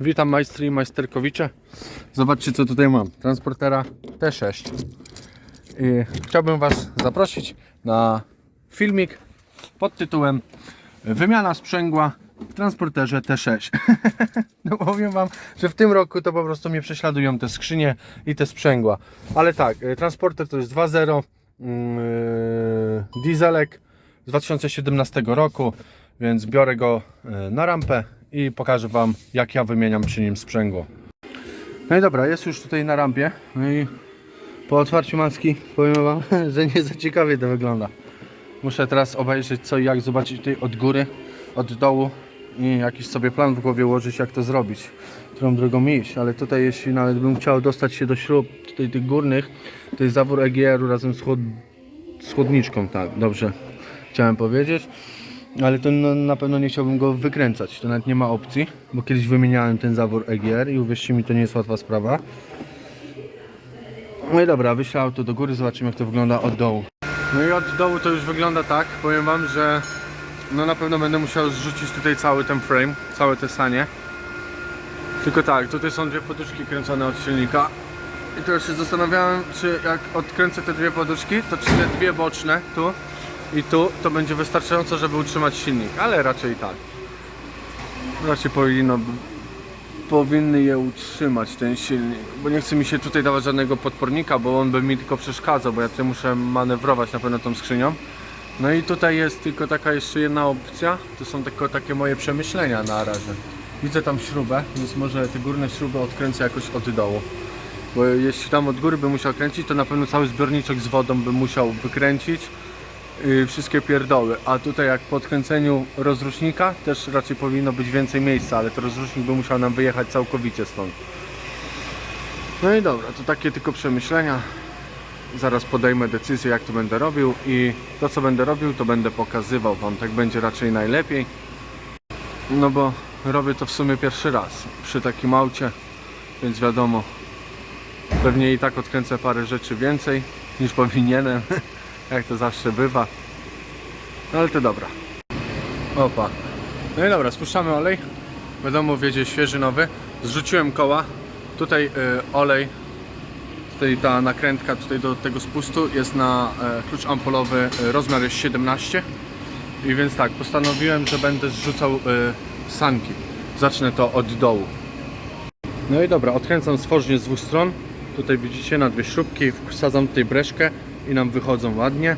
Witam majstry i majsterkowicze. Zobaczcie co tutaj mam. Transportera T6. I chciałbym Was zaprosić na filmik pod tytułem Wymiana sprzęgła w transporterze T6. no powiem Wam, że w tym roku to po prostu mnie prześladują te skrzynie i te sprzęgła. Ale tak, y, transporter to jest 2.0 yy, dieselek z 2017 roku, więc biorę go y, na rampę i pokażę Wam jak ja wymieniam przy nim sprzęgło. No i dobra, jest już tutaj na rampie. No i po otwarciu maski powiem Wam, że nie za ciekawie to wygląda. Muszę teraz obejrzeć co i jak, zobaczyć tutaj od góry, od dołu i jakiś sobie plan w głowie ułożyć jak to zrobić, którą drogą iść, ale tutaj jeśli nawet bym chciał dostać się do śrub tutaj tych górnych, to jest zawór EGR-u razem z, chłod... z chłodniczką, tak, dobrze chciałem powiedzieć. Ale to no, na pewno nie chciałbym go wykręcać, to nawet nie ma opcji, bo kiedyś wymieniałem ten zawór EGR i uwierzcie mi, to nie jest łatwa sprawa. No i dobra, wyślę auto do góry, zobaczymy jak to wygląda od dołu. No i od dołu to już wygląda tak, powiem wam, że no na pewno będę musiał zrzucić tutaj cały ten frame, całe te sanie. Tylko tak, tutaj są dwie poduszki kręcone od silnika. I teraz się zastanawiałem, czy jak odkręcę te dwie poduszki, to czy te dwie boczne, tu i tu, to będzie wystarczająco, żeby utrzymać silnik, ale raczej tak. Raczej powinno, powinny je utrzymać, ten silnik, bo nie chce mi się tutaj dawać żadnego podpornika, bo on by mi tylko przeszkadzał, bo ja tutaj muszę manewrować na pewno tą skrzynią. No i tutaj jest tylko taka jeszcze jedna opcja, to są tylko takie moje przemyślenia na razie. Widzę tam śrubę, więc może te górne śruby odkręcę jakoś od dołu. Bo jeśli tam od góry bym musiał kręcić, to na pewno cały zbiorniczek z wodą bym musiał wykręcić yy, wszystkie pierdoły. A tutaj jak po odkręceniu rozrusznika też raczej powinno być więcej miejsca, ale to rozrusznik by musiał nam wyjechać całkowicie stąd. No i dobra, to takie tylko przemyślenia. Zaraz podejmę decyzję jak to będę robił i to co będę robił to będę pokazywał Wam. Tak będzie raczej najlepiej. No bo robię to w sumie pierwszy raz przy takim aucie, więc wiadomo, pewnie i tak odkręcę parę rzeczy więcej niż powinienem, jak to zawsze bywa. No ale to dobra. Opa. No i dobra, spuszczamy olej. Wiadomo, wiedzie świeży, nowy. Zrzuciłem koła. Tutaj y, olej. Tutaj ta nakrętka tutaj do tego spustu jest na e, klucz ampulowy. y, Rozmiar jest 17. I więc tak, postanowiłem, że będę zrzucał y, sanki. Zacznę to od dołu. No i dobra, odkręcam stworznie z dwóch stron. Tutaj widzicie na dwie śrubki, wsadzam tutaj breszkę i nam wychodzą ładnie.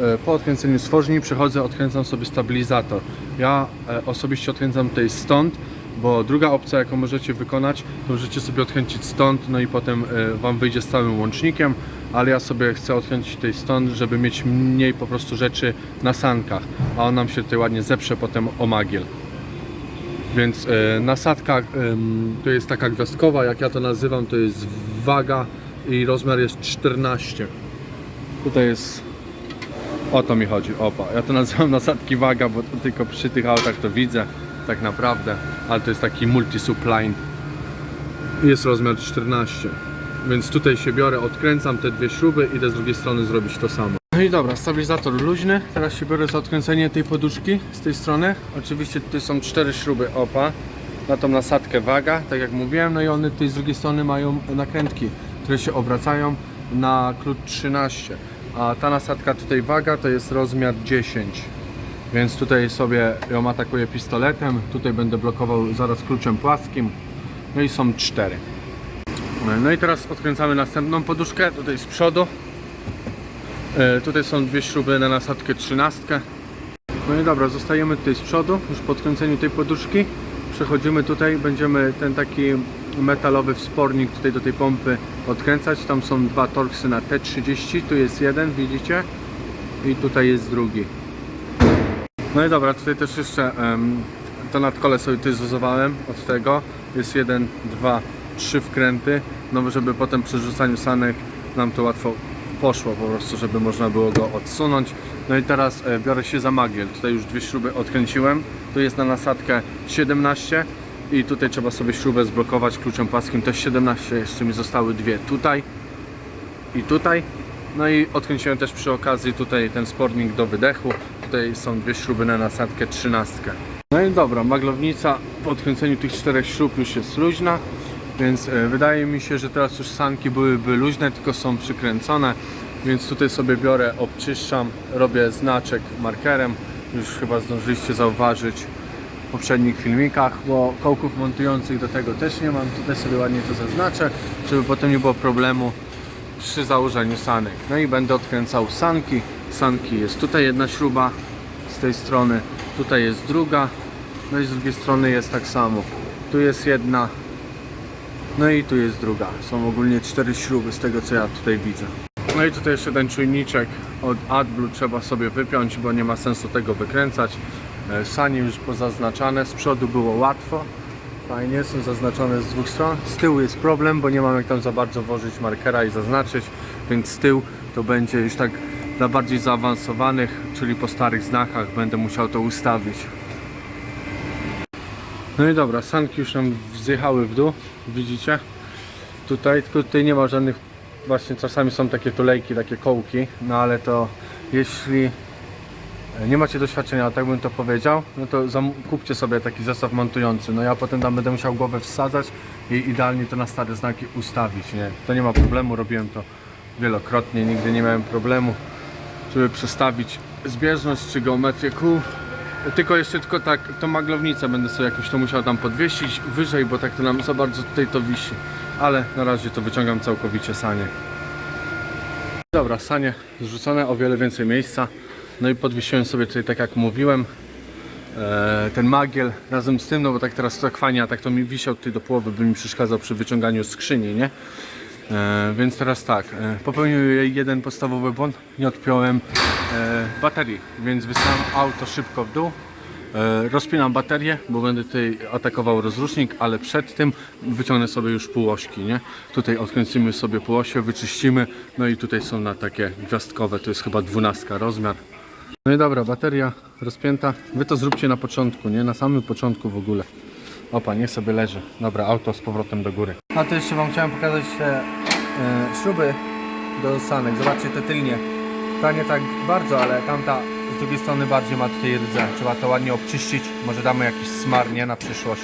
E, Po odkręceniu stworzni przechodzę, odkręcam sobie stabilizator. Ja e, osobiście odkręcam tutaj stąd, bo druga opcja jaką możecie wykonać, to możecie sobie odkręcić stąd, no i potem e, Wam wyjdzie z całym łącznikiem, ale ja sobie chcę odkręcić tutaj stąd, żeby mieć mniej po prostu rzeczy na sankach, a on nam się tutaj ładnie zeprze potem o magiel. Więc nasadka to jest taka gwiazdkowa, jak ja to nazywam, to jest waga i rozmiar jest 14. Tutaj jest. O to mi chodzi, opa. Ja to nazywam nasadki waga, bo to tylko przy tych autach to widzę, tak naprawdę. Ale to jest taki multi-suppline. Jest rozmiar 14. Więc tutaj się biorę, odkręcam te dwie śruby, idę z drugiej strony zrobić to samo. No i dobra, stabilizator luźny. Teraz się biorę za odkręcenie tej poduszki z tej strony. Oczywiście tutaj są cztery śruby opa. Na tą nasadkę waga, tak jak mówiłem. No i one tutaj z drugiej strony mają nakrętki, które się obracają na klucz 13. A ta nasadka tutaj waga to jest rozmiar 10. Więc tutaj sobie ją atakuję pistoletem. Tutaj będę blokował zaraz kluczem płaskim. No i są cztery. No i teraz odkręcamy następną poduszkę, tutaj z przodu. E, tutaj są dwie śruby na nasadkę 13. No i dobra, zostajemy tutaj z przodu, już po odkręceniu tej poduszki. Przechodzimy tutaj, będziemy ten taki metalowy wspornik tutaj do tej pompy odkręcać. Tam są dwa torksy na T30, tu jest jeden, widzicie? I tutaj jest drugi. No i dobra, tutaj też jeszcze em, to nadkole sobie tutaj od tego. Jest jeden, dwa, trzy wkręty, no żeby potem przy rzucaniu sanek nam to łatwo poszło po prostu, żeby można było go odsunąć. No i teraz e, biorę się za magiel. Tutaj już dwie śruby odkręciłem. Tu jest na nasadkę 17 i tutaj trzeba sobie śrubę zblokować kluczem płaskim. Też 17, jeszcze mi zostały dwie tutaj i tutaj. No i odkręciłem też przy okazji tutaj ten spornik do wydechu. Tutaj są dwie śruby na nasadkę 13. No i dobra, maglownica po odkręceniu tych czterech śrub już jest luźna, więc e, wydaje mi się, że teraz już sanki byłyby luźne, tylko są przykręcone, więc tutaj sobie biorę, obczyszczam, robię znaczek markerem, już chyba zdążyliście zauważyć poprzednich filmikach, bo kołków montujących do tego też nie mam, tutaj sobie ładnie to zaznaczę, żeby potem nie było problemu przy założeniu sanek. No i będę odkręcał sanki, sanki jest tutaj jedna śruba z tej strony, tutaj jest druga, no i z drugiej strony jest tak samo. Tu jest jedna, no i tu jest druga. Są ogólnie cztery śruby z tego co ja tutaj widzę. No i tutaj jeszcze ten czujniczek od AdBlue trzeba sobie wypiąć, bo nie ma sensu tego wykręcać. Sanie już pozaznaczane, z przodu było łatwo. Fajnie, są zaznaczone z dwóch stron. Z tyłu jest problem, bo nie mam jak tam za bardzo włożyć markera i zaznaczyć, więc z tyłu to będzie już tak dla bardziej zaawansowanych, czyli po starych znakach będę musiał to ustawić. No i dobra, sanki już nam zjechały w dół, widzicie? Tutaj, tylko tutaj nie ma żadnych, właśnie czasami są takie tulejki, takie kołki, no ale to jeśli nie macie doświadczenia, tak bym to powiedział, no to kupcie sobie taki zestaw montujący. No ja potem tam będę musiał głowę wsadzać i idealnie to na stare znaki ustawić, nie? To nie ma problemu, robiłem to wielokrotnie, nigdy nie miałem problemu, żeby przestawić zbieżność czy geometrię kół. Tylko jeszcze tylko tak, tą maglownicę będę sobie jakoś to musiał tam podwiesić wyżej, bo tak to nam za bardzo tutaj to wisi. Ale na razie to wyciągam całkowicie sanie. Dobra, sanie zrzucone, o wiele więcej miejsca. No i podwiesiłem sobie tutaj, tak jak mówiłem, e, ten magiel razem z tym, no bo tak teraz tak fajnie, a tak to mi wisiał tutaj do połowy, by mi przeszkadzał przy wyciąganiu skrzyni, nie? E, więc teraz tak, e, popełniłem jeden podstawowy błąd, nie odpiąłem e, baterii, więc wysyłam auto szybko w dół, e, rozpinam baterię, bo będę tutaj atakował rozrusznik, ale przed tym wyciągnę sobie już półośki, nie? Tutaj odkręcimy sobie półosie, wyczyścimy, no i tutaj są na takie gwiazdkowe, to jest chyba 12 rozmiar. No i dobra, bateria rozpięta. Wy to zróbcie na początku, nie? Na samym początku w ogóle. Opa, niech sobie leży. Dobra, auto z powrotem do góry. A to jeszcze Wam chciałem pokazać te e, śruby do sanek. Zobaczcie te tylnie. Ta nie tak bardzo, ale tamta z drugiej strony bardziej ma tutaj rdze. Trzeba to ładnie obczyścić. Może damy jakiś smar, nie? Na przyszłość.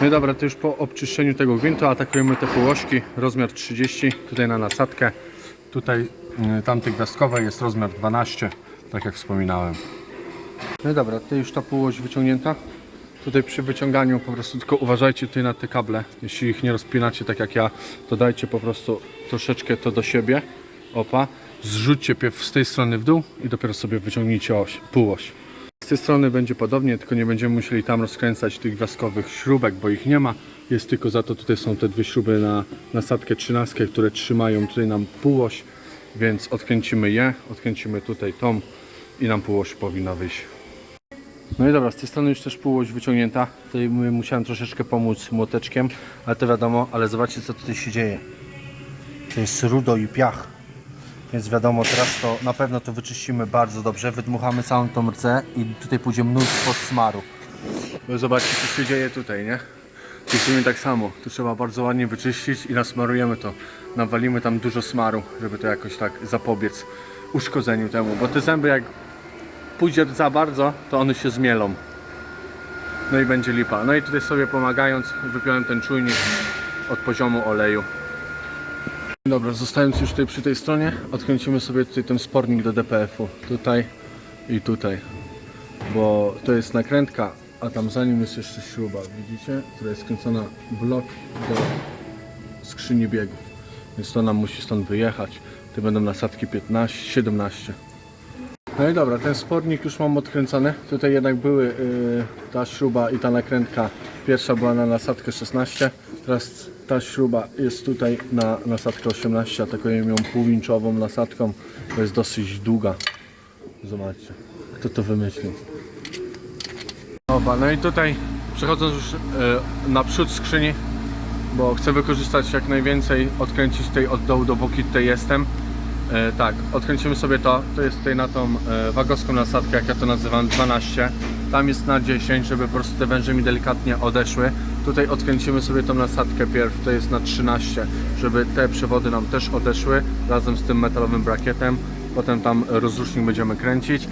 No i dobra, to już po obczyszczeniu tego gwintu atakujemy te półośki. Rozmiar 30, tutaj na nasadkę. Tutaj tamte gwiazdkowe jest rozmiar 12, tak jak wspominałem. No dobra, tutaj już ta półoś wyciągnięta. Tutaj przy wyciąganiu po prostu tylko uważajcie tutaj na te kable. Jeśli ich nie rozpinacie tak jak ja, to dajcie po prostu troszeczkę to do siebie. Opa. Zrzućcie pierw z tej strony w dół i dopiero sobie wyciągnijcie oś, półoś. Z tej strony będzie podobnie, tylko nie będziemy musieli tam rozkręcać tych gwiazdkowych śrubek, bo ich nie ma. Jest tylko za to tutaj są te dwie śruby na nasadkę 13, które trzymają tutaj nam półoś, więc odkręcimy je, odkręcimy tutaj tą i nam półoś powinna wyjść. No i dobra, z tej strony już też półoś wyciągnięta. Tutaj mu- musiałem troszeczkę pomóc młoteczkiem, ale to wiadomo, ale zobaczcie co tutaj się dzieje. To jest rudo i piach. Więc wiadomo, teraz to na pewno to wyczyścimy bardzo dobrze. Wydmuchamy całą tą rdzę i tutaj pójdzie mnóstwo smaru. Bo zobaczcie co się dzieje tutaj, nie? Musimy tak samo. Tu trzeba bardzo ładnie wyczyścić i nasmarujemy to. Nawalimy tam dużo smaru, żeby to jakoś tak zapobiec uszkodzeniu temu. Bo te zęby jak pójdzie za bardzo, to one się zmielą. No i będzie lipa. No i tutaj sobie pomagając wypiąłem ten czujnik od poziomu oleju. Dobra, zostając już tutaj przy tej stronie, odkręcimy sobie tutaj ten spornik do DPF-u. Tutaj i tutaj. Bo to jest nakrętka, a tam za nim jest jeszcze śruba, widzicie? Która jest skręcona blok do skrzyni biegów. Więc to nam musi stąd wyjechać. Tu będą nasadki 15, 17. No i dobra, ten spornik już mam odkręcony. Tutaj jednak były y, ta śruba i ta nakrętka. Pierwsza była na nasadkę 16, teraz ta śruba jest tutaj na nasadkę 18. Atakuję ją półinczową nasadką, to jest dosyć długa. Zobaczcie, kto to wymyślił. Oba, no i tutaj przechodząc już y, na przód skrzyni, bo chcę wykorzystać jak najwięcej, odkręcić tutaj od dołu do boki, tutaj jestem. E, tak, odkręcimy sobie to. To jest tutaj na tą e, wagowską nasadkę, jak ja to nazywam, 12. Tam jest na 10, żeby po prostu te węże mi delikatnie odeszły. Tutaj odkręcimy sobie tą nasadkę pierw, to jest na 13, żeby te przewody nam też odeszły razem z tym metalowym brakietem. Potem tam rozrusznik będziemy kręcić.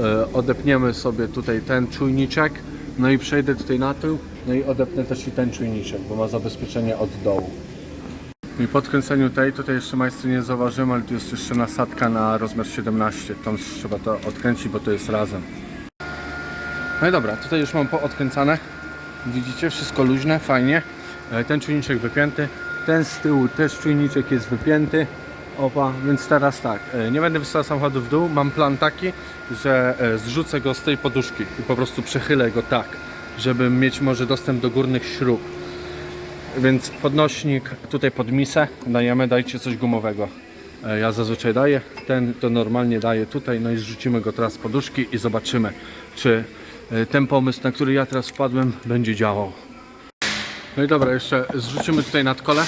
e, odepniemy sobie tutaj ten czujniczek, no i przejdę tutaj na tył, no i odepnę też i ten czujniczek, bo ma zabezpieczenie od dołu. I po odkręceniu tej, tutaj jeszcze majstry nie zauważyłem, ale tu jest jeszcze nasadka na rozmiar 17. Tam trzeba to odkręcić, bo to jest razem. No i dobra, tutaj już mam poodkręcane. Widzicie, wszystko luźne, fajnie. E, Ten czujniczek wypięty. Ten z tyłu też czujniczek jest wypięty. Opa, więc teraz tak, e, nie będę wysyłał samochodu w dół. Mam plan taki, że e, zrzucę go z tej poduszki i po prostu przechylę go tak, żeby mieć może dostęp do górnych śrub. Więc podnośnik tutaj pod misę dajemy, dajcie coś gumowego. E, Ja zazwyczaj daję, ten to normalnie daję tutaj, no i zrzucimy go teraz z poduszki i zobaczymy, czy ten pomysł, na który ja teraz wpadłem, będzie działał. No i dobra, jeszcze zrzucimy tutaj nad kole,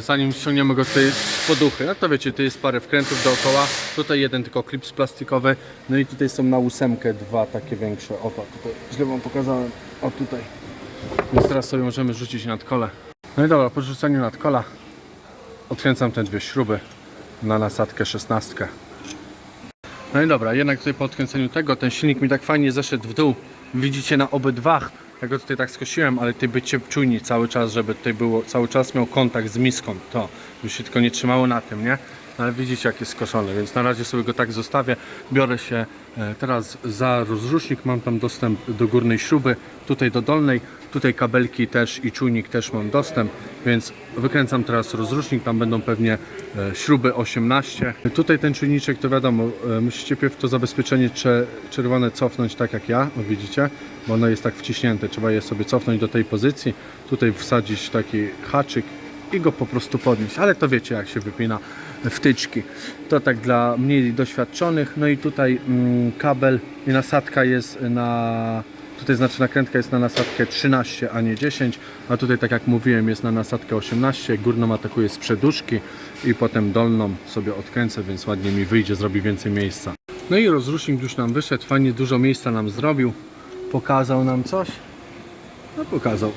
zanim ściągniemy go tutaj z poduchy. No to wiecie, tu jest parę wkrętów dookoła, tutaj jeden tylko klips plastikowy, no i tutaj są na ósemkę dwa takie większe. Opa, tutaj źle wam pokazałem, o tutaj. Więc teraz sobie możemy rzucić nad kole. No i dobra, po rzuceniu nad kola odkręcam te dwie śruby na nasadkę 16. No i dobra, jednak tutaj po odkręceniu tego ten silnik mi tak fajnie zeszedł w dół. Widzicie na obydwach. Ja go tutaj tak skosiłem, ale tutaj bycie czujni cały czas, żeby tutaj było, cały czas miał kontakt z miską. To, by się tylko nie trzymało na tym, nie? No Ale widzicie jak jest skoszony, więc na razie sobie go tak zostawię. Biorę się e, teraz za rozrusznik, mam tam dostęp do górnej śruby, tutaj do dolnej, tutaj kabelki też i czujnik też mam dostęp, więc wykręcam teraz rozrusznik, tam będą pewnie e, śruby 18. Tutaj ten czujniczek to wiadomo, e, musicie pierw to zabezpieczenie cze- czerwone cofnąć tak jak ja, o widzicie, bo ono jest tak wciśnięte, trzeba je sobie cofnąć do tej pozycji, tutaj wsadzić taki haczyk i go po prostu podnieść, ale to wiecie jak się wypina wtyczki. To tak dla mniej doświadczonych. No i tutaj mm, kabel i nasadka jest na tutaj znaczy nakrętka jest na nasadkę 13, a nie 10, a tutaj tak jak mówiłem jest na nasadkę 18. Górną atakuję z przeduszki i potem dolną sobie odkręcę, więc ładnie mi wyjdzie, zrobi więcej miejsca. No i rozrusznik już nam wyszedł, fajnie dużo miejsca nam zrobił. Pokazał nam coś? No pokazał.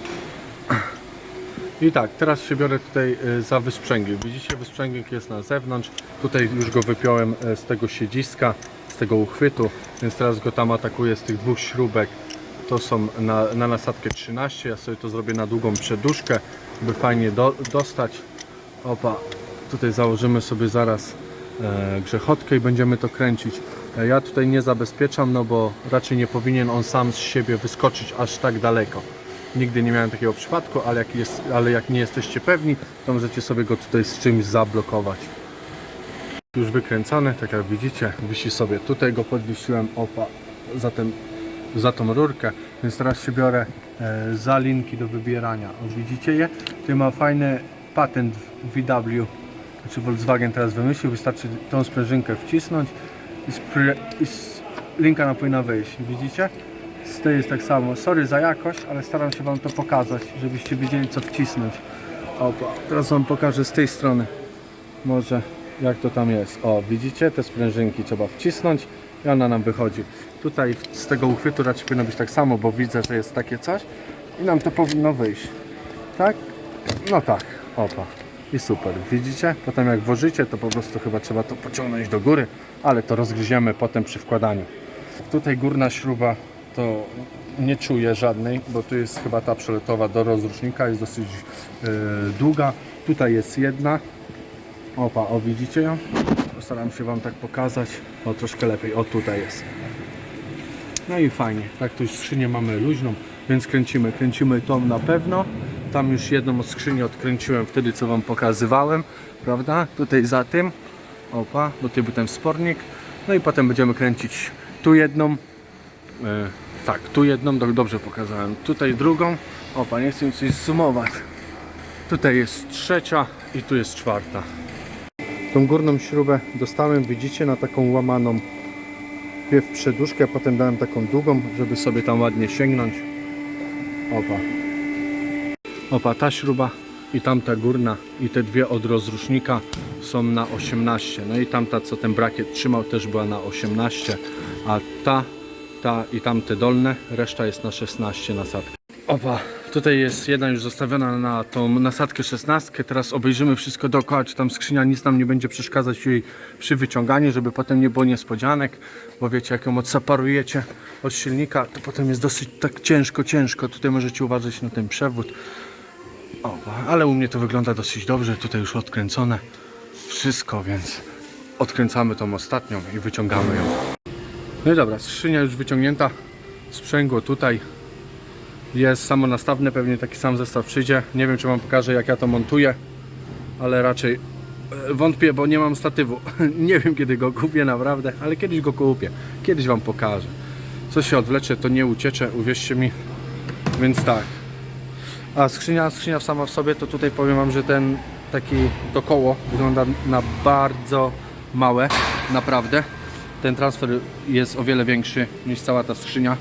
I tak, teraz się biorę tutaj e, za wysprzęglik. Widzicie, wysprzęglik jest na zewnątrz. Tutaj już go wypiąłem e, z tego siedziska, z tego uchwytu, więc teraz go tam atakuję z tych dwóch śrubek. To są na, na nasadkę 13. Ja sobie to zrobię na długą przeduszkę, by fajnie do, dostać. Opa, tutaj założymy sobie zaraz e, grzechotkę i będziemy to kręcić. E, ja tutaj nie zabezpieczam, no bo raczej nie powinien on sam z siebie wyskoczyć aż tak daleko. Nigdy nie miałem takiego przypadku, ale jak, jest, ale jak nie jesteście pewni, to możecie sobie go tutaj z czymś zablokować. Już wykręcony, tak jak widzicie, wisi sobie. Tutaj go podwiesiłem opa za, ten, za tą rurkę, więc teraz się biorę e, za linki do wybierania. O, widzicie je? Tutaj ma fajny patent VW, znaczy Volkswagen teraz wymyślił. Wystarczy tą sprężynkę wcisnąć i, i linka nam powinna wyjść. Widzicie? Z tej jest tak samo. Sorry za jakość, ale staram się Wam to pokazać, żebyście wiedzieli co wcisnąć. Opa, teraz Wam pokażę z tej strony. Może jak to tam jest. O, widzicie? Te sprężynki trzeba wcisnąć i ona nam wychodzi. Tutaj z tego uchwytu raczej powinno być tak samo, bo widzę, że jest takie coś i nam to powinno wyjść. Tak? No tak. Opa. I super. Widzicie? Potem jak włożycie, to po prostu chyba trzeba to pociągnąć do góry, ale to rozgryziemy potem przy wkładaniu. Tutaj górna śruba to nie czuję żadnej, bo tu jest chyba ta przeletowa do rozrusznika, jest dosyć e, długa. Tutaj jest jedna. Opa, o widzicie ją? Postaram się Wam tak pokazać. O troszkę lepiej. O tutaj jest. No i fajnie. Tak tu już skrzynię mamy luźną, więc kręcimy. Kręcimy tą na pewno. Tam już jedną od odkręciłem wtedy, co Wam pokazywałem. Prawda? Tutaj za tym. Opa, tutaj był ten wspornik. No i potem będziemy kręcić tu jedną. E, tak, tu jedną, do- dobrze pokazałem. Tutaj drugą. Opa, nie chcę coś zsumować. Tutaj jest trzecia i tu jest czwarta. Tą górną śrubę dostałem, widzicie, na taką łamaną pierw przeduszkę, potem dałem taką długą, żeby sobie tam ładnie sięgnąć. Opa. Opa, ta śruba i tamta górna i te dwie od rozrusznika są na 18. No i tamta, co ten brakiet trzymał, też była na 18, a ta, ta i tamte dolne, reszta jest na 16 nasadka. Opa, Tutaj jest jedna już zostawiona na tą nasadkę 16. Teraz obejrzymy wszystko dookoła, czy tam skrzynia nic nam nie będzie przeszkadzać jej przy wyciąganiu, żeby potem nie było niespodzianek, bo wiecie, jak ją odseparujecie od silnika, to potem jest dosyć tak ciężko, ciężko. Tutaj możecie uważać na ten przewód. O, ale u mnie to wygląda dosyć dobrze. Tutaj już odkręcone wszystko, więc odkręcamy tą ostatnią i wyciągamy ją. No i dobra, skrzynia już wyciągnięta. Sprzęgło tutaj jest samonastawne, pewnie taki sam zestaw przyjdzie. Nie wiem, czy Wam pokażę, jak ja to montuję, ale raczej e, wątpię, bo nie mam statywu. nie wiem, kiedy go kupię, naprawdę, ale kiedyś go kupię. Kiedyś Wam pokażę. Co się odwlecze, to nie uciecze, uwierzcie mi. Więc tak. A skrzynia, skrzynia sama w sobie, to tutaj powiem Wam, że ten taki to koło wygląda na bardzo małe, naprawdę. Ten transfer jest o wiele większy niż cała ta skrzynia.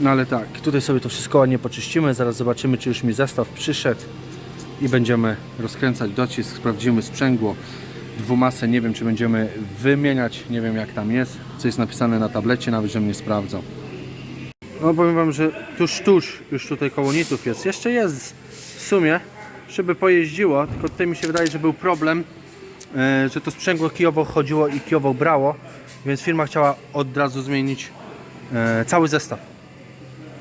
No ale tak, tutaj sobie to wszystko ładnie poczyścimy, zaraz zobaczymy czy już mi zestaw przyszedł i będziemy rozkręcać docisk, sprawdzimy sprzęgło, dwumasę, nie wiem czy będziemy wymieniać, nie wiem jak tam jest, co jest napisane na tablecie, nawet żebym nie sprawdzał. No powiem Wam, że tuż, tuż już tutaj koło nitów jest, jeszcze jest w sumie, żeby pojeździło, tylko tutaj mi się wydaje, że był problem, e, że to sprzęgło kijowo chodziło i kijowo brało, więc firma chciała od razu zmienić e, cały zestaw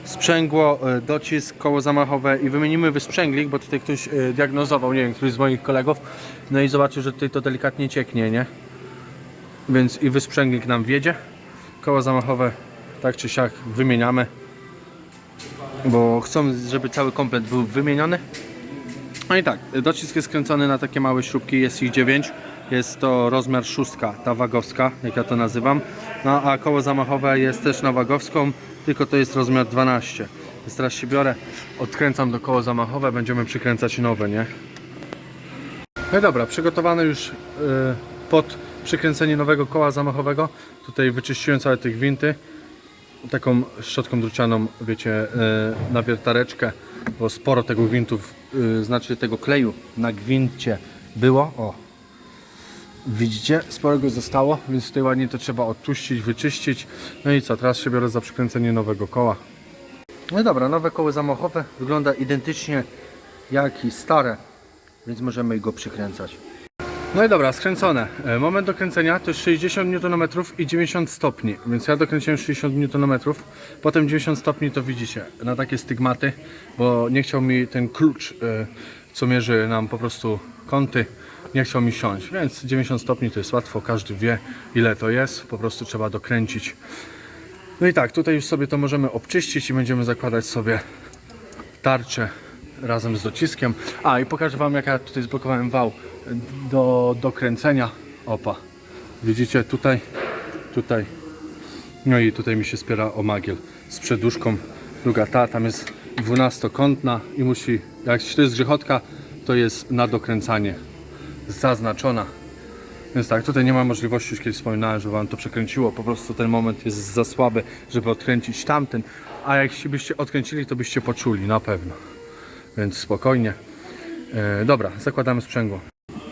sprzęgło, e, docisk, koło zamachowe i wymienimy wysprzęglik, bo tutaj ktoś e, diagnozował, nie wiem, któryś z moich kolegów, no i zobaczył, że tutaj to delikatnie cieknie, nie? Więc i wysprzęglik nam wiedzie, koło zamachowe tak czy siak wymieniamy, bo chcą, żeby cały komplet był wymieniony. No i tak, docisk jest skręcony na takie małe śrubki, jest ich 9. Jest to rozmiar szóstka, ta wagowska, jak ja to nazywam. No a koło zamachowe jest też na wagowską, tylko to jest rozmiar 12. Więc teraz się biorę, odkręcam do koło zamachowe, będziemy przykręcać nowe, nie? No i dobra, przygotowane już y, pod przykręcenie nowego koła zamachowego. Tutaj wyczyściłem całe te gwinty taką szczotką drucianą, wiecie, y, na wiertareczkę, bo sporo tego gwintów, y, znaczy tego kleju na gwincie było. O, widzicie, sporo go zostało, więc tutaj ładnie to trzeba odpuścić, wyczyścić. No i co, teraz się biorę za przykręcenie nowego koła. No dobra, nowe koło zamachowe wygląda identycznie jak i stare, więc możemy go przykręcać. No i dobra, skręcone. E, Moment do kręcenia to jest 60 Nm i 90 stopni, więc ja dokręciłem 60 Nm, potem 90 stopni to widzicie, na takie stygmaty, bo nie chciał mi ten klucz, e, co mierzy nam po prostu kąty, nie chciał mi siąść, więc 90 stopni to jest łatwo, każdy wie ile to jest, po prostu trzeba dokręcić. No i tak, tutaj już sobie to możemy obczyścić i będziemy zakładać sobie tarczę razem z dociskiem. A i pokażę Wam jak ja tutaj zblokowałem wał do, do kręcenia. Opa. Widzicie tutaj, tutaj. No i tutaj mi się spiera o magiel z przeduszką. Druga ta, tam jest dwunastokątna i musi, jak to jest grzechotka, to jest na dokręcanie zaznaczona. Więc tak, tutaj nie ma możliwości, już kiedyś wspominałem, że Wam to przekręciło, po prostu ten moment jest za słaby, żeby odkręcić tamten, a jak byście odkręcili, to byście poczuli, na pewno. Więc spokojnie. E, dobra, zakładamy sprzęgło.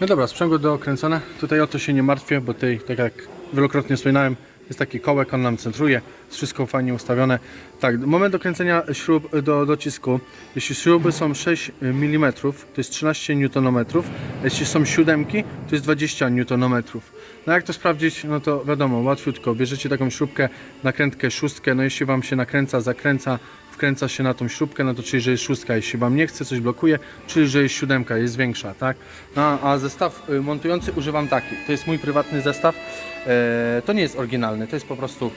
No dobra, sprzęgło dokręcone. Tutaj o to się nie martwię, bo tutaj, tak jak wielokrotnie wspominałem, jest taki kołek, on nam centruje, jest wszystko fajnie ustawione. Tak, moment dokręcenia śrub do docisku. Jeśli śruby są 6 mm, to jest 13 Nm. Jeśli są siódemki, to jest 20 Nm. No jak to sprawdzić? No to wiadomo, łatwiutko. Bierzecie taką śrubkę, nakrętkę szóstkę, no jeśli Wam się nakręca, zakręca, wkręca się na tą śrubkę, no to czyli, że jest szóstka. Jeśli Wam nie chce, coś blokuje, czyli, że jest siódemka, jest większa, tak? No, a zestaw y, montujący używam taki. To jest mój prywatny zestaw. E, to nie jest oryginalny, to jest po prostu,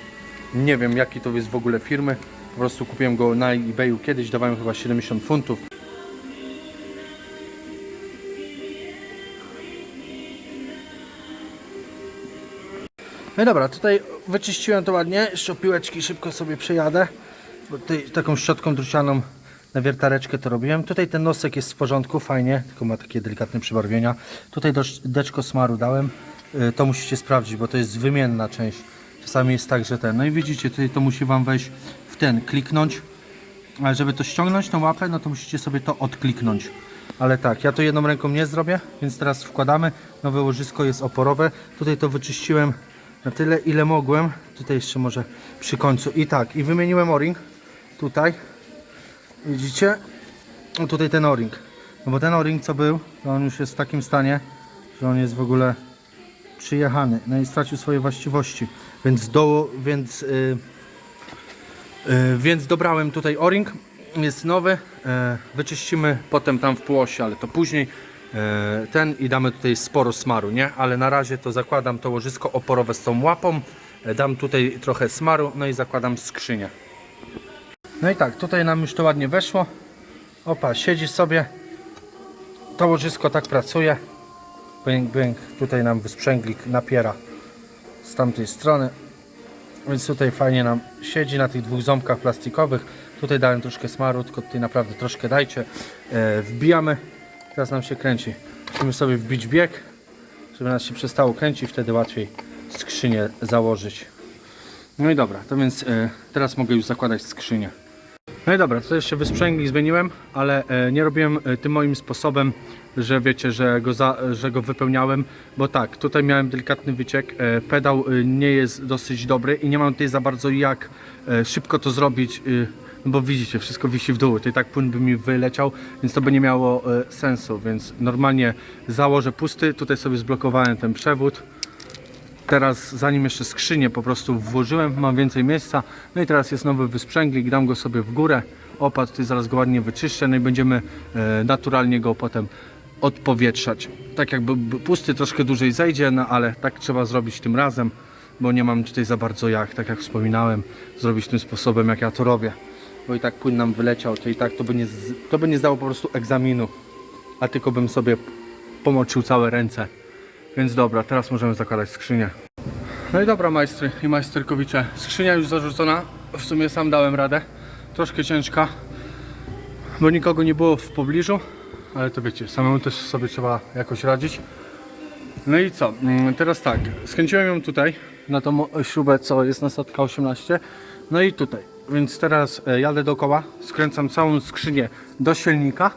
nie wiem jaki to jest w ogóle firmy. Po prostu kupiłem go na eBayu kiedyś, dawałem chyba 70 funtów. No dobra, tutaj wyczyściłem to ładnie, jeszcze piłeczki szybko sobie przejadę. Tutaj taką szczotką drucianą na wiertareczkę to robiłem. Tutaj ten nosek jest w porządku, fajnie, tylko ma takie delikatne przybarwienia. Tutaj deczko smaru dałem. Y, To musicie sprawdzić, bo to jest wymienna część. Czasami jest tak, że ten. No i widzicie, tutaj to musi Wam wejść w ten, kliknąć. Ale żeby to ściągnąć tą łapę, no to musicie sobie to odkliknąć. Ale tak, ja to jedną ręką nie zrobię, więc teraz wkładamy. Nowe łożysko jest oporowe. Tutaj to wyczyściłem na tyle, ile mogłem. Tutaj jeszcze może przy końcu. I tak, i wymieniłem o-ring tutaj. Widzicie? No tutaj ten o-ring. No bo ten o-ring co był, to on już jest w takim stanie, że on jest w ogóle przyjechany. No i stracił swoje właściwości. Więc do, więc, yy, yy, więc dobrałem tutaj o-ring. Jest nowy. Yy, wyczyścimy potem tam w półosie, ale to później. Yy, ten i damy tutaj sporo smaru, nie? Ale na razie to zakładam to łożysko oporowe z tą łapą. Yy, Dam tutaj trochę smaru, no i zakładam skrzynię. No i tak, tutaj nam już to ładnie weszło. Opa, siedzi sobie. To łożysko tak pracuje. Bęk, bęk. Tutaj nam wysprzęglik napiera z tamtej strony. Więc tutaj fajnie nam siedzi na tych dwóch ząbkach plastikowych. Tutaj dałem troszkę smaru, tylko tutaj naprawdę troszkę dajcie. E, wbijamy. Teraz nam się kręci. Musimy sobie wbić bieg, żeby nas się przestało kręcić, wtedy łatwiej skrzynię założyć. No i dobra, to więc e, teraz mogę już zakładać skrzynię. No i dobra, to jeszcze wysprzęglik zmieniłem, ale e, nie robiłem e, tym moim sposobem, że wiecie, że go, za, że go wypełniałem, bo tak, tutaj miałem delikatny wyciek, e, pedał e, nie jest dosyć dobry i nie mam tutaj za bardzo jak e, szybko to zrobić, no bo widzicie, wszystko wisi w dół, i tak płyn by mi wyleciał, więc to by nie miało sensu, więc normalnie założę pusty, tutaj sobie zblokowałem ten przewód, Teraz zanim jeszcze skrzynię po prostu włożyłem, mam więcej miejsca. No i teraz jest nowy wysprzęglik, dam go sobie w górę. Opa, tutaj zaraz go ładnie wyczyszczę, no i będziemy naturalnie go potem odpowietrzać. Tak jakby pusty troszkę dłużej zejdzie, no ale tak trzeba zrobić tym razem, bo nie mam tutaj za bardzo jak, tak jak wspominałem, zrobić tym sposobem jak ja to robię. Bo i tak płyn nam wyleciał, to i tak to by nie, to by nie zdało po prostu egzaminu, a tylko bym sobie pomoczył całe ręce. Więc dobra, teraz możemy zakładać skrzynię. No i dobra majstry i majsterkowicze. Skrzynia już zarzucona. W sumie sam dałem radę. Troszkę ciężka, bo nikogo nie było w pobliżu. Ale to wiecie, samemu też sobie trzeba jakoś radzić. No i co? Mm, Teraz tak, skręciłem ją tutaj, na tą śrubę, co jest nasadka 18. No i tutaj. Więc teraz e, jadę dookoła, skręcam całą skrzynię do silnika,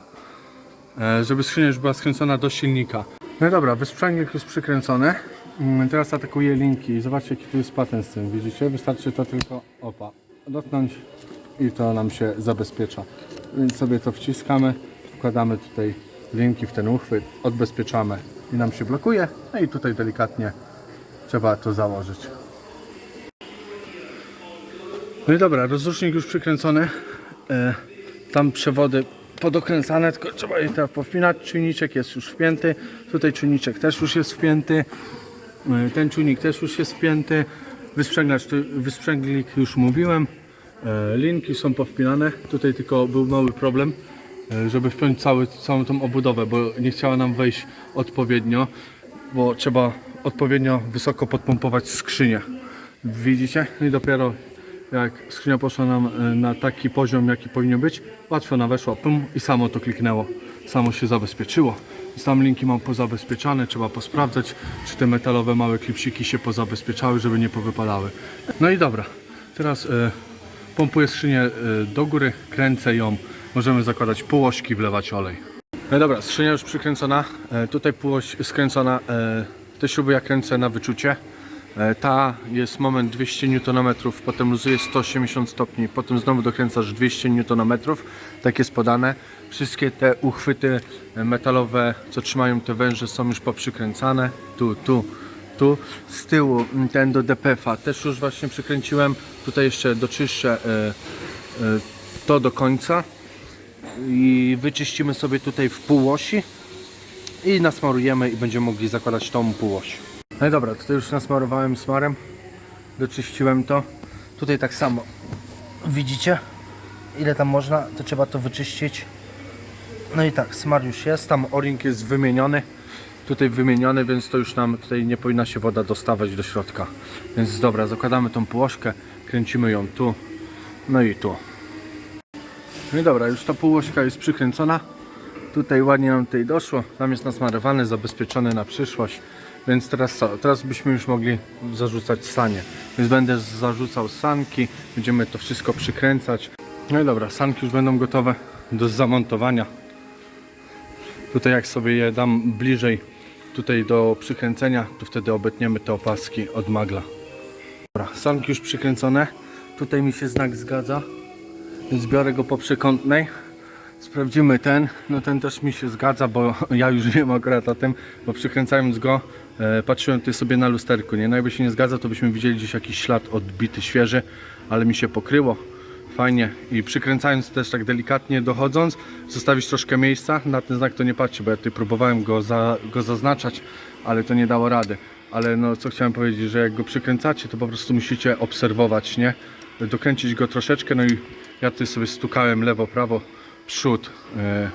e, żeby skrzynia już była skręcona do silnika. No dobra, wysprzęglik już przykręcony. Mm, Teraz atakuję linki. Zobaczcie jaki tu jest patent z tym. Widzicie? Wystarczy to tylko opa, dotknąć i to nam się zabezpiecza. Więc sobie to wciskamy, wkładamy tutaj linki w ten uchwyt, odbezpieczamy i nam się blokuje. No i tutaj delikatnie trzeba to założyć. No i dobra, rozrusznik już przykręcony. E, tam przewody podokręcane, tylko trzeba je teraz powpinać. Czujniczek jest już wpięty. Tutaj czujniczek też już jest wpięty. E, Ten czujnik też już jest wpięty. Wysprzęglacz, wysprzęglik już mówiłem. E, Linki są powpinane. Tutaj tylko był mały problem, żeby wpiąć cały, całą tą obudowę, bo nie chciała nam wejść odpowiednio, bo trzeba odpowiednio wysoko podpompować skrzynię. Widzicie? No i dopiero jak skrzynia poszła nam e, na taki poziom, jaki powinien być, łatwo ona weszła, pum, i samo to kliknęło, samo się zabezpieczyło. Tam linki mam pozabezpieczane, trzeba posprawdzać, czy te metalowe małe klipsiki się pozabezpieczały, żeby nie powypadały. No i dobra, teraz e, pompuję skrzynię e, do góry, kręcę ją, możemy zakładać półośki, wlewać olej. No dobra, skrzynia już przykręcona, e, tutaj półoś skręcona, e, te śruby ja kręcę na wyczucie. E, Ta jest moment 200 Nm, potem luzuje 180 stopni, potem znowu dokręcasz 200 Nm, tak jest podane. Wszystkie te uchwyty e, metalowe, co trzymają te węże są już poprzykręcane, tu, tu, tu. Z tyłu mm, ten do DPF-a też już właśnie przykręciłem, tutaj jeszcze doczyszczę e, e, to do końca i wyczyścimy sobie tutaj w półosi i nasmarujemy i będziemy mogli zakładać tą półoś. No i dobra, tutaj już nasmarowałem smarem, doczyściłem to. Tutaj tak samo. Widzicie? Ile tam można, to trzeba to wyczyścić. No i tak, smar już jest, tam o-ring jest wymieniony. Tutaj wymieniony, więc to już nam tutaj nie powinna się woda dostawać do środka. Więc dobra, zakładamy tą półośkę, kręcimy ją tu, no i tu. No i dobra, już ta półośka jest przykręcona. Tutaj ładnie nam tutaj doszło. Tam jest nasmarowany, zabezpieczony na przyszłość. Więc teraz co? Teraz byśmy już mogli zarzucać sanie. Więc będę zarzucał sanki. Będziemy to wszystko przykręcać. No i dobra, sanki już będą gotowe do zamontowania. Tutaj jak sobie je dam bliżej tutaj do przykręcenia, to wtedy obetniemy te opaski od magla. Dobra, sanki już przykręcone. Tutaj mi się znak zgadza. Więc biorę go po przekątnej. Sprawdzimy ten. No ten też mi się zgadza, bo ja już wiem akurat o tym, bo przykręcając go e, patrzyłem tutaj sobie na lusterku, nie? No jakby się nie zgadza, to byśmy widzieli gdzieś jakiś ślad odbity, świeży, ale mi się pokryło. Fajnie. I przykręcając też tak delikatnie dochodząc, zostawić troszkę miejsca. Na ten znak to nie patrzcie, bo ja tutaj próbowałem go, za, go zaznaczać, ale to nie dało rady. Ale no co chciałem powiedzieć, że jak go przykręcacie, to po prostu musicie obserwować, nie? Dokręcić go troszeczkę, no i ja tutaj sobie stukałem lewo, prawo, przód. e,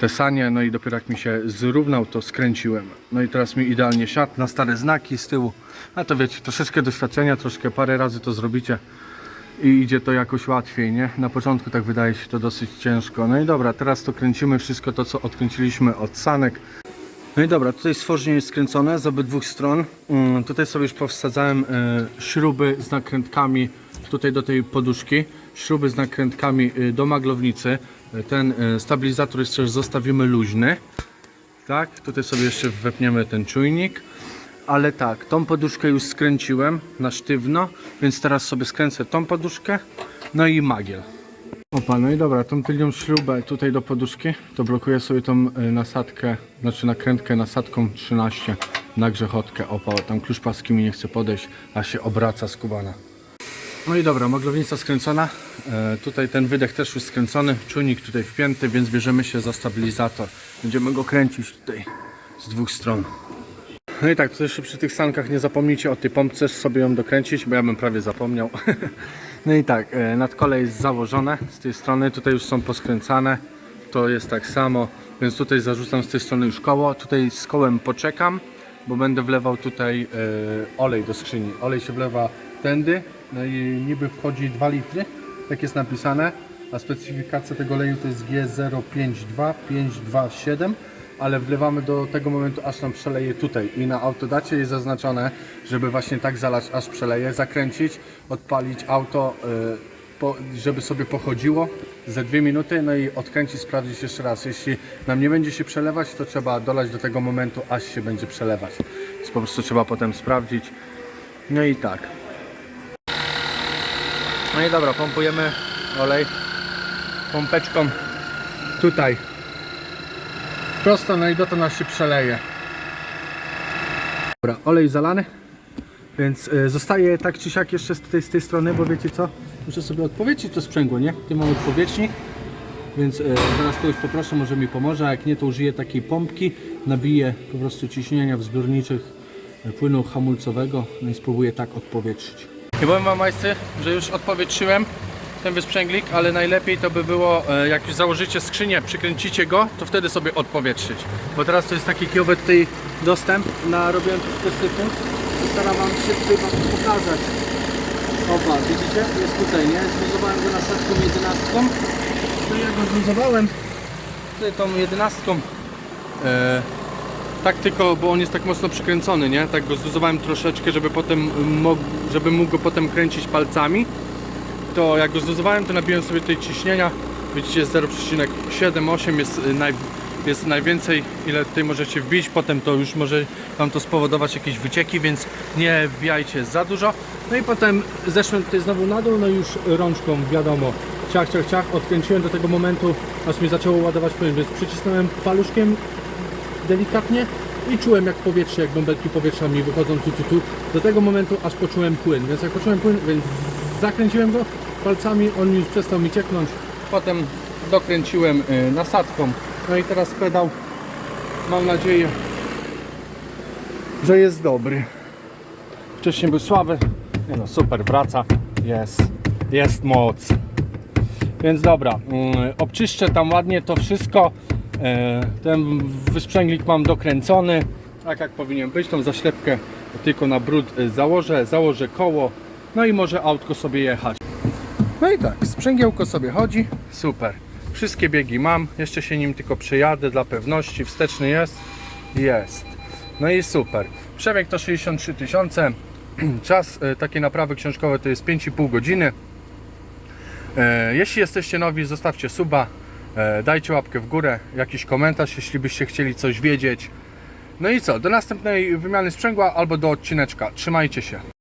te sanie, no i dopiero jak mi się zrównał, to skręciłem. No i teraz mi idealnie siadł na stare znaki z tyłu. A to wiecie, troszeczkę doświadczenia, troszkę parę razy to zrobicie i idzie to jakoś łatwiej, nie? Na początku tak wydaje się to dosyć ciężko. No i dobra, teraz to kręcimy wszystko to, co odkręciliśmy od sanek. No i dobra, tutaj stworzenie jest skręcone z obydwu stron. Mm, tutaj sobie już powsadzałem e, śruby z nakrętkami tutaj do tej poduszki. Śruby z nakrętkami y, do maglownicy. E, Ten e, stabilizator jeszcze zostawimy luźny. Tak, tutaj sobie jeszcze wepniemy ten czujnik. Ale tak, tą poduszkę już skręciłem na sztywno, więc teraz sobie skręcę tą poduszkę, no i magiel. Opa, no i dobra, tą tylnią śrubę tutaj do poduszki, to blokuję sobie tą y, nasadkę, znaczy nakrętkę nasadką 13 na grzechotkę. Opa, tam klucz paski mi nie chce podejść, a się obraca skubana. No i dobra, maglownica skręcona, e, tutaj ten wydech też już skręcony, czujnik tutaj wpięty, więc bierzemy się za stabilizator. Będziemy go kręcić tutaj z dwóch stron. No i tak, to jeszcze przy tych sankach nie zapomnijcie o tej pompce, sobie ją dokręcić, bo ja bym prawie zapomniał. No i tak, e, nadkole jest założone z tej strony, tutaj już są poskręcane, to jest tak samo, więc tutaj zarzucam z tej strony już koło, tutaj z kołem poczekam, bo będę wlewał tutaj e, olej do skrzyni. Olej się wlewa tędy, no i niby wchodzi 2 litry, tak jest napisane, a specyfikacja tego oleju to jest G052527 ale wlewamy do tego momentu, aż nam przeleje tutaj. I na autodacie jest zaznaczone, żeby właśnie tak zalać, aż przeleje, zakręcić, odpalić auto, y, żeby sobie pochodziło ze dwie minuty, no i odkręcić, sprawdzić jeszcze raz. Jeśli nam nie będzie się przelewać, to trzeba dolać do tego momentu, aż się będzie przelewać. Więc po prostu trzeba potem sprawdzić. No i tak. No i dobra, pompujemy olej pompeczką tutaj prosto, no i do to nas się przeleje. Dobra, olej zalany, więc y, zostaje tak czy siak jeszcze z tej, z tej strony, bo wiecie co? Muszę sobie odpowietrzyć to sprzęgło, nie? Tu mam odpowietrznik, więc y, zaraz kogoś poproszę, może mi pomoże, a jak nie to użyję takiej pompki, nabiję po prostu ciśnienia w zbiorniczych y, płynu hamulcowego, no i spróbuję tak odpowietrzyć. Nie powiem wam majscy, że już odpowietrzyłem ten wysprzęglik, ale najlepiej to by było, e, jak już założycie skrzynię, przykręcicie go, to wtedy sobie odpowietrzyć. Bo teraz to jest taki kijowy tutaj dostęp na robiłem tu specyfiku. Staram wam się tutaj wam pokazać. Opa, widzicie? Jest tutaj, nie? Zluzowałem go nasadką jedenastką. No i jak go zluzowałem, tutaj tą jedenastką, e, tak tylko, bo on jest tak mocno przykręcony, nie? Tak go zluzowałem troszeczkę, żeby potem mógł, żeby mógł go potem kręcić palcami to jak go zluzowałem, to nabiłem sobie tej ciśnienia. Widzicie 0,78 jest, y, naj, jest najwięcej, ile tutaj możecie wbić. Potem to już może Wam to spowodować jakieś wycieki, więc nie wbijajcie za dużo. No i potem zeszłem tutaj znowu na dół, no już rączką wiadomo, ciach, ciach, ciach, odkręciłem do tego momentu, aż mi zaczęło ładować płyn, więc przycisnąłem paluszkiem delikatnie i czułem jak powietrze, jak bąbelki powietrza mi wychodzą tu, tu, tu. Do tego momentu aż poczułem płyn, więc jak poczułem płyn, więc zakręciłem go palcami, on już przestał mi cieknąć. Potem dokręciłem y, nasadką. No i teraz pedał, mam nadzieję, że jest dobry. Wcześniej był słaby, nie no super, wraca, jest, jest moc. Więc dobra, mm, obczyszczę tam ładnie to wszystko. E, Ten wysprzęglik mam dokręcony, tak jak powinien być. Tą zaślepkę tylko na brud e, założę, założę koło, no i może autko sobie jechać. No i tak, sprzęgiełko sobie chodzi, super. Wszystkie biegi mam, jeszcze się nim tylko przejadę dla pewności. Wsteczny jest? Jest. No i super. Przebieg to 63 tysiące. Czas e, takiej naprawy książkowej to jest 5,5 godziny. Jeśli jesteście nowi, zostawcie suba, dajcie łapkę w górę, jakiś komentarz, jeśli byście chcieli coś wiedzieć. No i co, do następnej wymiany sprzęgła albo do odcineczka. Trzymajcie się.